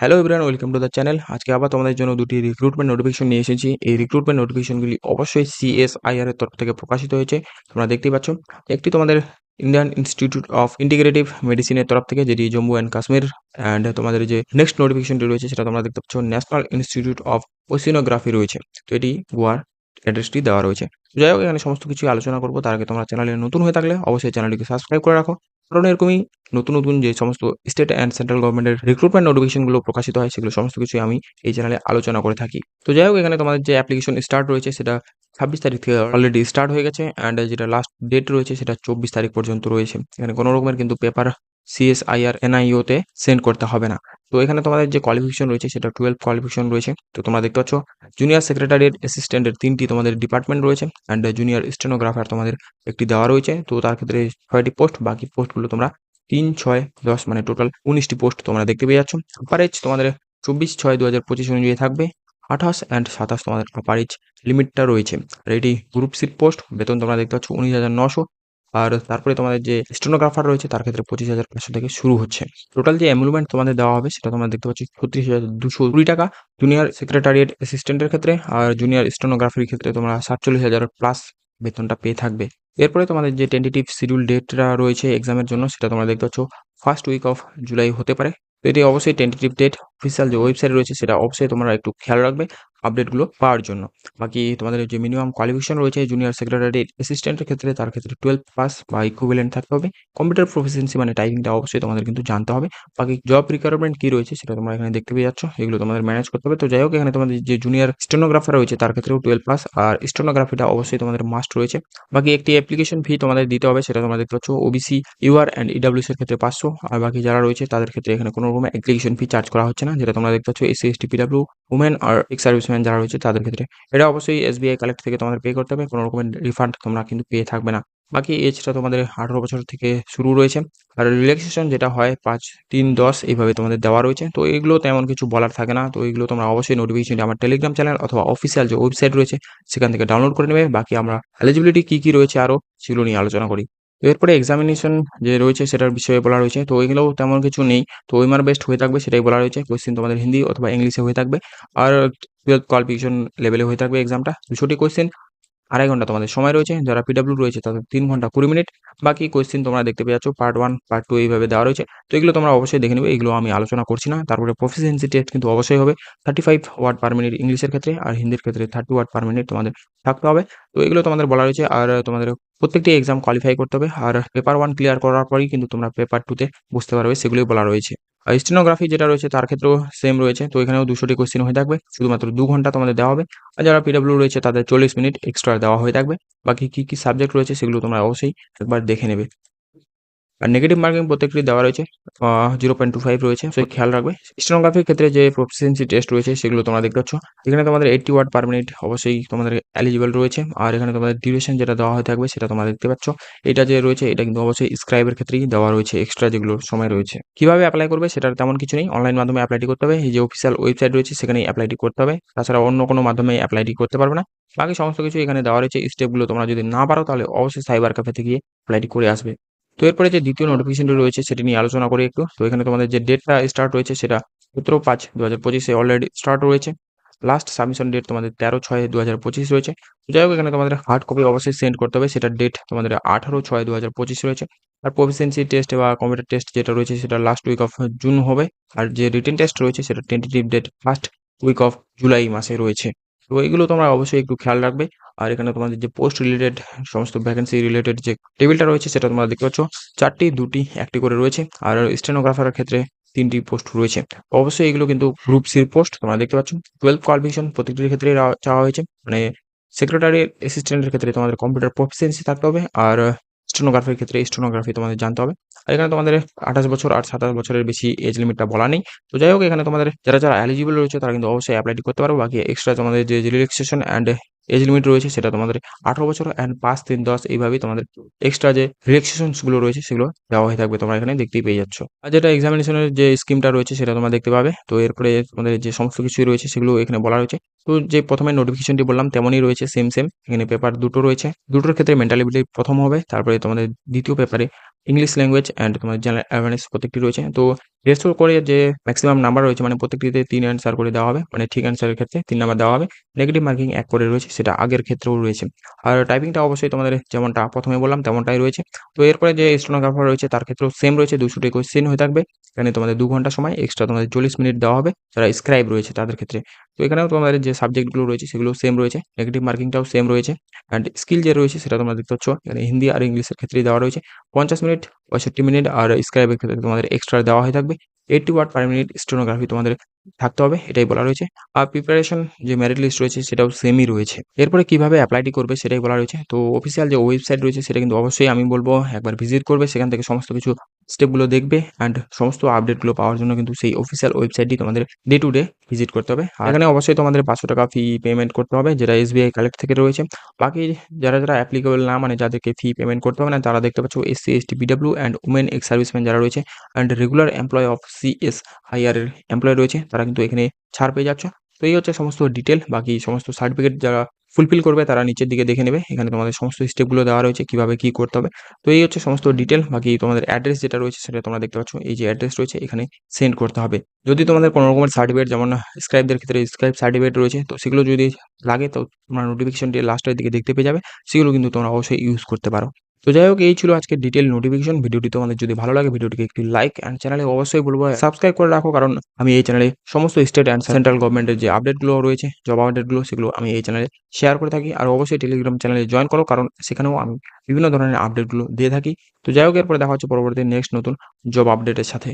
Hello everyone welcome to the channel আজকে আবার তোমাদের জন্য দুটি রিক্রুটমেন্ট নোটিফিকেশন নিয়ে এসেছি। এই রিক্রুটমেন্ট নোটিফিকেশনগুলি অবশ্যই সিএসআইআর এর তরফ থেকে প্রকাশিত হয়েছে। তোমরা দেখতেই পাচ্ছ, একটি তোমাদের ইন্ডিয়ান ইনস্টিটিউট অফ ইন্টিগ্রেটিভ মেডিসিনের তরফ থেকে, যেটি জম্মু অ্যান্ড কাশ্মীর অ্যান্ড তোমাদের যে নেক্সট নোটিফিকেশনটি রয়েছে, সেটা তোমরা দেখতে পাচ্ছ ন্যাশনাল ইনস্টিটিউট অফ ওসিনোগ্রাফি রয়েছে। তো এটি গোয়ার অ্যাড্রেসটি দেওয়া রয়েছে। যাই হোক, এখানে সমস্ত কিছু আলোচনা করব। তার আগে তোমরা চ্যানেলে নতুন হয়ে থাকলে অবশ্যই চ্যানেলটিকে সাবস্ক্রাইব করে রাখো। কারণ এরকমই নতুন নতুন যে সমস্ত স্টেট অ্যান্ড সেন্ট্রাল গভর্নমেন্টের রিক্রুটমেন্ট নোটিফিকেশনগুলো প্রকাশিত হয়, সেগুলো সমস্ত কিছুই আমি এই চ্যানেলে আলোচনা করে থাকি। তো যাই হোক, এখানে তোমাদের যে অ্যাপ্লিকেশন স্টার্ট রয়েছে, সেটা ছাব্বিশ তারিখ থেকে অলরেডি স্টার্ট হয়ে গেছে অ্যান্ড যেটা লাস্ট ডেট রয়েছে, সেটা চব্বিশ তারিখ পর্যন্ত রয়েছে। এখানে কোনো রকমের কিন্তু পেপার সিএসআইআর এনআইওতে সেন্ড করতে হবে না। তো এখানে তোমাদের যে কোয়ালিফিকেশন রয়েছে, সেটা টুয়েলভ কোয়ালিফিকেশন রয়েছে। তো তোমরা দেখতে পাচ্ছ জুনিয়র সেক্রেটারির অ্যাসিস্ট্যান্টের তিনটি তোমাদের ডিপার্টমেন্ট রয়েছে অ্যান্ড জুনিয়র স্টেনোগ্রাফার তোমাদের একটি দেওয়া রয়েছে। তো তার ক্ষেত্রে ছয়টি পোস্ট বাকি পোস্টগুলো তোমরা তিন, ছয়, দশ মানে টোটাল উনিশটি পোস্ট তোমরা দেখতে পেয়ে যাচ্ছ। এজ তোমাদের চব্বিশ, ছয় দু হাজার পঁচিশ অনুযায়ী থাকবে। আঠাশ অ্যান্ড সাতাশ তোমাদের এজ লিমিটটা রয়েছে। আর এটি গ্রুপ সিট পোস্ট বেতন তোমরা দেখতে পাচ্ছ উনিশ হাজার নশো। আর তারপরে তোমাদের যে স্টেনোগ্রাফার রয়েছে, তার ক্ষেত্রে পঁচিশ হাজার পাঁচশো থেকে শুরু হচ্ছে। টোটাল যে এমুলমেন্ট তোমাদের দেওয়া হবে, সেটা তোমরা দেখতে পাচ্ছ ছত্রিশ হাজার দুশো কুড়ি টাকা। জুনিয়র সেক্রেটারিয়েট অ্যাসিস্ট্যান্টের ক্ষেত্রে আর জুনিয়র স্টেনোগ্রাফির ক্ষেত্রে তোমরা সাতচল্লিশ হাজার প্লাস বেতনটা পেয়ে থাকবে। এরপরে তোমাদের যে টেন্টেটিভ শিডিউল ডেটটা রয়েছে এক্সামের জন্য, সেটা তোমরা দেখতে পাচ্ছ ফার্স্ট উইক অফ জুলাই হতে পারে। তো এটি অবশ্যই টেন্টেটিভ ডেট অফিসিয়াল যে ওয়েবসাইট রয়েছে, সেটা অবশ্যই তোমরা একটু খেয়াল রাখবে। আপডেটগুলো পাওয়ার জন্য। বাকি তোমাদের যে মিনিমাম কোয়ালিফিকেশন রয়েছে জুনিয়র সেক্রেটারি অ্যাসিস্ট্যান্টের ক্ষেত্রে তার ক্ষেত্রে টুয়েলভ পাস বা ইকুইভ্যালেন্ট থাকতে হবে। কম্পিউটার প্রফিসিয়েন্সি মানে টাইপিংটা অবশ্যই তোমাদের কিন্তু জানতে হবে। বাকি জব রিকোয়ারমেন্ট কী রয়েছে সেটা তোমরা এখানে দেখতে পেয়ে যাচ্ছ, এগুলো তোমাদের ম্যানেজ করতে হবে। তো যাই হোক, এখানে তোমাদের যে জুনিয়র স্টেনোগ্রাফার রয়েছে, তার ক্ষেত্রেও টুয়েলভ পাস আর স্টেনোগ্রাফিটা অবশ্যই তোমাদের মাস্ট রয়েছে। বাকি একটি অ্যাপ্লিকেশন ফি তোমাদের দিতে হবে, সেটা তোমরা দেখতে পাচ্ছ ওবিসি ইউআর অ্যান্ড ইডাব্লিউস এর ক্ষেত্রে পাঁচশো। আর বাকি যারা রয়েছে, তাদের ক্ষেত্রে এখানে কোনো রকম অ্যাপ্লিকেশন ফি চার্জ করা হচ্ছে না, যেটা তোমরা দেখতে পাচ্ছ এসসি এসটি পিডাব্লিউ উমেন আর এক্স সার্ভিসম্যান যারা রয়েছে তাদের ক্ষেত্রে। এটা অবশ্যই এসবিআই কালেক্ট থেকে তোমাদের পে করতে হবে। কোনো রকমের রিফান্ড তোমরা কিন্তু পেয়ে থাকবে না। বাকি এজটা তোমাদের আঠারো বছর থেকে শুরু রয়েছে। আর রিল্যাক্সেশন যেটা হয় পাঁচ, তিন, দশ এইভাবে তোমাদের দেওয়া রয়েছে। তো এগুলো তেমন কিছু বলার থাকে না। তো এগুলো তোমরা অবশ্যই নোটিফিকেশনটি আমার টেলিগ্রাম চ্যানেল অথবা অফিসিয়াল যে ওয়েবসাইট রয়েছে, সেখান থেকে ডাউনলোড করে নেবে। বাকি আমরা এলিজিবিলিটি কী কী রয়েছে আরও সেগুলো নিয়ে আলোচনা করি। তো এরপরে এক্সামিনেশন যে রয়েছে সেটার বিষয়ে বলা রয়েছে। তো ওইগুলো তেমন কিছু নেই। তো ওইমার বেস্ট হয়ে থাকবে সেটাই বলা রয়েছে। কোয়েশ্চেন তোমাদের হিন্দি অথবা ইংলিশে হয়ে থাকবে। আর টুয়েলভ কোয়ালিফিকেশন লেভেলে হয়ে থাকবে এক্সামটা দুশোটি কোয়েশ্চেন আড়াই ঘণ্টা তোমাদের সময় রয়েছে, যারা পিডাব্লিউ রয়েছে তাদের তিন ঘণ্টা কুড়ি মিনিট। বাকি কোয়েশ্চেন তোমরা দেখতে পেয়ে যাচ্ছ পার্ট ওয়ান পার্ট টু এইভাবে দেওয়া রয়েছে। তো এগুলো তোমরা অবশ্যই দেখে নেবে, এগুলো আমি আলোচনা করছি না। তারপরে প্রফিসিয়েন্সি টেস্ট কিন্তু অবশ্যই হবে। Thirty five word per minute ইংলিশের ক্ষেত্রে আর হিন্দির ক্ষেত্রে থার্টি ওয়ার্ড পার মিনিট তোমাদের থাকতে হবে। তো এগুলো তোমাদের বলা রয়েছে আর তোমাদের প্রত্যেকটি এক্সাম কোয়ালিফাই করতে হবে। আর পেপার ওয়ান ক্লিয়ার করার পরেই কিন্তু তোমরা পেপার টুতে বুঝতে পারবে, সেগুলোই বলা রয়েছে। স্টেনোগ্রাফি যেটা রয়েছে তার ক্ষেত্রেও সেম রয়েছে। তো এখানেও দুশোটি কোশ্চেন হয়ে থাকবে। শুধুমাত্র দু ঘণ্টা তোমাদের দেওয়া হবে। আর যারা পিডাব্লিউ রয়েছে তাদের চল্লিশ মিনিট এক্সট্রা দেওয়া হয়ে থাকবে। বাকি কী কী সাবজেক্ট রয়েছে সেগুলো তোমরা অবশ্যই একবার দেখে নেবে। আর নেগেটিভ মার্কিং প্রত্যেকটি দেওয়া রয়েছে জিরো পয়েন্ট টু ফাইভ রয়েছে, সেই খেয়াল রাখবে। স্টেনোগ্রাফির ক্ষেত্রে যে প্রফিসিয়েন্সি টেস্ট রয়েছে, সেগুলো তোমরা দেখতে পাচ্ছ। এখানে তোমাদের এইটটি ওয়ার্ড পার মিনিট অবশ্যই তোমাদের এলিজিবল রয়েছে, আর এখানে তোমাদের ডিউরেশন যেটা দেওয়া হয়ে থাকবে, সেটা তোমরা দেখতে পাচ্ছ। এটা যে রয়েছে, এটা কিন্তু অবশ্যই স্ক্রাইবের ক্ষেত্রেই দেওয়া রয়েছে এক্সট্রা যেগুলো সময় রয়েছে। কীভাবে অ্যাপ্লাই করবে, সেটার তেমন কিছু নেই। অনলাইন মাধ্যমে অ্যাপ্লাইটি করতে হবে। এই যে অফিসিয়াল ওয়েবসাইট রয়েছে, সেখানেই অ্যাপ্লাইটি করতে হবে। তাছাড়া অন্য কোনো মাধ্যমে অ্যাপ্লাইটি করতে পারবে না। বাকি সমস্ত কিছু এখানে দেওয়া রয়েছে। স্টেপগুলো তোমরা যদি না পারো, তাহলে অবশ্যই সাইবার ক্যাফেতে গিয়ে অ্যাপ্লাইটি করে আসবে। তো এরপরে যে দ্বিতীয় নোটিফিকেশনটি রয়েছে, সেটি নিয়ে আলোচনা করি একটু। তো এখানে তোমাদের যে ডেটটা স্টার্ট রয়েছে সেটা সতেরো পাঁচ দু হাজার পঁচিশে অলরেডি স্টার্ট রয়েছে লাস্ট সাবমিশন ডেট তোমাদের তেরো ছয় দু হাজার পঁচিশ রয়েছে। যাই হোক, এখানে তোমাদের হার্ড কপি অবশ্যই সেন্ড করতে হবে। সেটার ডেট তোমাদের আঠারো ছয় দু হাজার পঁচিশ রয়েছে। আর প্রফিসিয়েন্সি টেস্ট বা কম্পিউটার টেস্ট যেটা রয়েছে, সেটা লাস্ট উইক অফ জুন হবে। আর যে রিটেন টেস্ট রয়েছে, সেটা tentative date first week of July মাসে রয়েছে। তো এগুলো তোমরা অবশ্যই একটু খেয়াল রাখবে। আর এখানে তোমাদের যে পোস্ট রিলেটেড সমস্ত ভ্যাকেন্সি রিলেটেড যে টেবিলটা রয়েছে সেটা তোমরা দেখতে পাচ্ছ। চারটি, দুটি, একটি করে রয়েছে। আর স্টেনোগ্রাফারের ক্ষেত্রে তিনটি পোস্ট রয়েছে। অবশ্যই এগুলো কিন্তু গ্রুপ সির পোস্ট তোমরা দেখতে পাচ্ছ। টুয়েলভ কোয়ালিফিকেশন প্রত্যেকটির ক্ষেত্রে চাওয়া হয়েছে। মানে সেক্রেটারি অ্যাসিস্ট্যান্টের ক্ষেত্রে তোমাদের কম্পিউটার প্রফিসিয়েন্সি থাকতে হবে। আর স্টেনোগ্রাফির ক্ষেত্রে স্টোনোগ্রাফি তোমাদের জানতে হবে। আর এখানে তোমাদের আঠাশ বছর আর সাতাশ বছরের বেশি এজ লিমিটটা বলা নেই। তো যাই হোক, এখানে তোমাদের যারা যারা এলিজিবল রয়েছে, তারা কিন্তু অবশ্যই অ্যাপ্লাইটি করতে পারো। বাকি এক্সট্রা তোমাদের যে রিল্যাক্সেশন অ্যান্ড এজ লিমিট রয়েছে, সেটা তোমাদের আঠারো বছর অ্যান্ড পাঁচ তিন দশ এইভাবেই তোমাদের এক্সট্রা যে রিল্যাক্সেশনসগুলো রয়েছে, সেগুলো দেওয়া হয়ে থাকবে তোমরা এখানে দেখতেই পেয়ে যাচ্ছ। আর যেটা এক্সামিনেশনের যে স্কিমটা রয়েছে, সেটা তোমরা দেখতে পাবে। তো এরপরে তোমাদের যে সমস্ত কিছুই রয়েছে, সেগুলো এখানে বলা রয়েছে। তো যে প্রথমে নোটিফিকেশনটি বললাম, তেমনই রয়েছে সেম সেম এখানে পেপার দুটো রয়েছে। দুটোর ক্ষেত্রে মেন্টালিবিলিটি প্রথম হবে, তারপরে তোমাদের দ্বিতীয় পেপারে ইংলিশ ল্যাঙ্গুয়েজ অ্যান্ড তোমার জেনারেল অ্যাওয়ারনেস প্রত্যেকটি রয়েছে। তো রেসো করে যে ম্যাক্সিমাম নাম্বার রয়েছে মানে প্রত্যেকটিতে তিন অ্যান্সার করে দেওয়া হবে মানে ঠিক অ্যান্সারের ক্ষেত্রে তিন নাম্বার দেওয়া হবে। নেগেটিভ মার্কিং এক করে রয়েছে, সেটা আগের ক্ষেত্রেও রয়েছে। আর টাইপিংটা অবশ্যই তোমাদের যেমনটা প্রথমে বললাম, তেমনটাই রয়েছে। তো এরপরে যে স্টোনোগ্রাফার রয়েছে, তার ক্ষেত্রেও সেম রয়েছে, দুশোটি কোয়েশ্চেন হয়ে থাকবে। এখানে তোমাদের দু ঘণ্টা সময় এক্সট্রা তোমাদের চল্লিশ মিনিট দেওয়া হবে। যারা স্ক্রাইব রয়েছে, তাদের ক্ষেত্রে তো এখানেও তোমাদের যে সাবজেক্টগুলো রয়েছে, সেগুলো সেম রয়েছে। নেগেটিভ মার্কিংটাও সেম রয়েছে। অ্যান্ড স্কিল যে রয়েছে, সেটা তোমরা দেখতে পাচ্ছ। এখানে হিন্দি আর ইংলিশের ক্ষেত্রেই দেওয়া রয়েছে। পঞ্চাশ মিনিট, পঁয়ষট্টি মিনিট আর স্ক্রাইবের ক্ষেত্রে তোমাদের এক্সট্রা দেওয়া হয়ে থাকবে। Eighty word per minute stenography তোমাদের থাকতে হবে, এটাই বলা রয়েছে। আর প্রিপারেশন যে মেরিট লিস্ট রয়েছে, সেটাও সেমই রয়েছে। এরপরে কীভাবে অ্যাপ্লাইটি করবে, সেটাই বলা রয়েছে। তো অফিসিয়াল যে ওয়েবসাইট রয়েছে, সেটা কিন্তু অবশ্যই আমি বলব, একবার ভিজিট করবে, সেখান থেকে সমস্ত কিছু স্টেপগুলো দেখবে অ্যান্ড সমস্ত আপডেটগুলো পাওয়ার জন্য কিন্তু সেই অফিসিয়াল ওয়েবসাইটটি তোমাদের ডে টু ডে ভিজিট করতে হবে। আর এখানে অবশ্যই তোমাদের পাঁচশো টাকা ফি পেমেন্ট করতে হবে, যেটা এসবিআই কালেক্ট থেকে রয়েছে। বাকি যারা যারা অ্যাপ্লিকেবল না মানে যাদেরকে ফি পেমেন্ট করতে হবে না, তারা দেখতে পাচ্ছ SC ST PWD and women ex serviceman যারা রয়েছে and regular employ of CS আইআরের employ রয়েছে, তারা কিন্তু এখানে ছাড় পেয়ে যাচ্ছ। তো এই হচ্ছে সমস্ত ডিটেল বাকি সমস্ত সার্টিফিকেট যারা ফুলফিল করবে, তারা নিচের দিকে দেখে নেবে। এখানে তোমাদের সমস্ত স্টেপগুলো দেওয়া রয়েছে, কীভাবে কি করতে হবে। তো এই হচ্ছে সমস্ত ডিটেল বাকি তোমাদের অ্যাড্রেস যেটা রয়েছে সেটা তোমরা দেখতে পাচ্ছ। এই যে অ্যাড্রেস রয়েছে, এখানে সেন্ড করতে হবে। যদি তোমাদের কোনো রকমের সার্টিফিকেট যেমন স্ক্রাইবদের ক্ষেত্রে স্ক্রাইব সার্টিফিকেট রয়েছে, তো সেগুলো যদি লাগে, তো তোমরা নোটিফিকেশনটি লাস্টের দিকে দেখতে পেয়ে যাবে। সেগুলো কিন্তু তোমরা অবশ্যই ইউজ করতে পারো। তো যাই হোক, এই ছিল আজকে ডিটেল নোটিফিকেশন ভিডিওটি। তোমাদের যদি ভালো লাগে, ভিডিওটিকে একটি লাইক অ্যান্ড চ্যানেলে অবশ্যই বলব সাবস্ক্রাইব করে রাখো, কারণ আমি এই চ্যানেলে সমস্ত স্টেট অ্যান্ড সেন্ট্রাল গভর্নমেন্টের যে আপডেটগুলো রয়েছে জব আপডেটগুলো সেগুলো আমি এই চ্যানেলে শেয়ার করে থাকি। আর অবশ্যই টেলিগ্রাম চ্যানেলে জয়েন করো, কারণ সেখানেও আমি বিভিন্ন ধরনের আপডেটগুলো দিয়ে থাকি। তো যাই হোক, এরপরে দেখা হচ্ছে পরবর্তী নেক্সট নতুন জব আপডেটের সাথে।